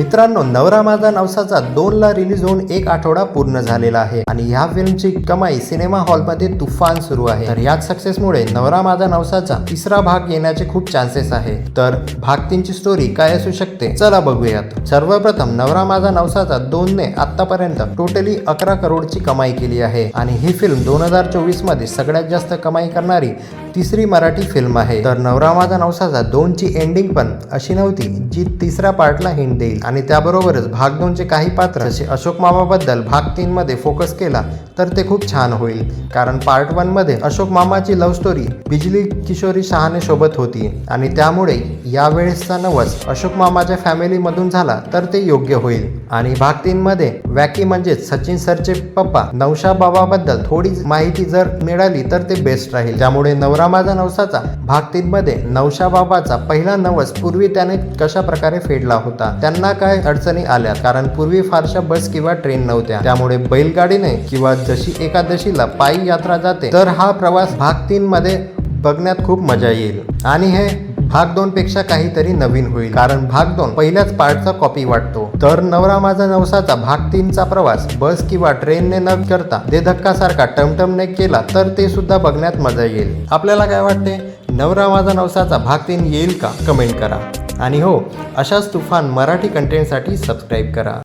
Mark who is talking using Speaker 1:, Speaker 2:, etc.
Speaker 1: मित्रांनो नवरा माझा नवसाचा दोन ला रिलीज होऊन एक आठवडा पूर्ण झालेला आहे. आणि ह्या फिल्मची कमाई सिनेमा हॉलमध्ये तुफान सुरू आहे. तर याच सक्सेसमुळे नवरा माझा नवसाचा तिसरा भाग येण्याचे खूप चान्सेस आहे. तर भाग तीनची स्टोरी काय असू शकते? चला बघूयात. सर्वप्रथम नवरा माझा नवसाचा दोनने आतापर्यंत टोटली अकरा करोडची कमाई केली आहे. आणि ही फिल्म दोन हजार चोवीसमध्ये सगळ्यात जास्त कमाई करणारी तिसरी मराठी फिल्म आहे. तर नवरा माझा नवसाचा दोनची एंडिंग पण अशी नव्हती जी तिसऱ्या पार्टला हिंट देईल. आणि त्याबरोबरच भाग दोनचे काही पात्र जसे अशोक मामाबद्दल भाग तीनमध्ये फोकस केला तर ते खूप छान होईल. कारण पार्ट वनमध्ये अशोक मामाची लव्ह स्टोरी बिजली किशोरी शहाने सोबत होती. आणि त्यामुळे यावेळेसचा नवस अशोक मामाच्या फॅमिलीमधून झाला तर ते योग्य होईल. आणि भाग तीनमध्ये वॅकी म्हणजेच सचिन सरचे पप्पा नवशा बाबाबद्दल थोडी माहिती जर मिळाली तर ते बेस्ट राहील. त्यामुळे नवरा माझा नवसाचा. भाग तीन मध्ये नवशा बाबाचा पहिला नवस पूर्वी त्याने कशा प्रकारे फेडला होता? त्यांना काय अडचणी आल्या? कारण पूर्वी फारशा बस किंवा ट्रेन नव्हत्या. त्यामुळे बैलगाडीने किंवा जशी एकादशीला पायी यात्रा जाते तर हा प्रवास भाग तीन मध्ये बघण्यात खूप मजा येईल. आणि हे भाग दोन पेक्षा काहीतरी नवीन होईल. कारण भाग दोन पहिल्याच पार्टचा कॉपी वाटतो. तर नवरा माझा नवसाचा भाग तीनचा प्रवास. बस किंवा ट्रेनने न करता दे धक्कासारखा टमटमने केला तर ते सुद्धा बघण्यात मजा येईल. आपल्याला काय वाटते? नवरा माझा नवसाचा भाग तीन येईल का? कमेंट करा. आणि हो अशाच तुफान मराठी कंटेंटसाठी सबस्क्राईब करा.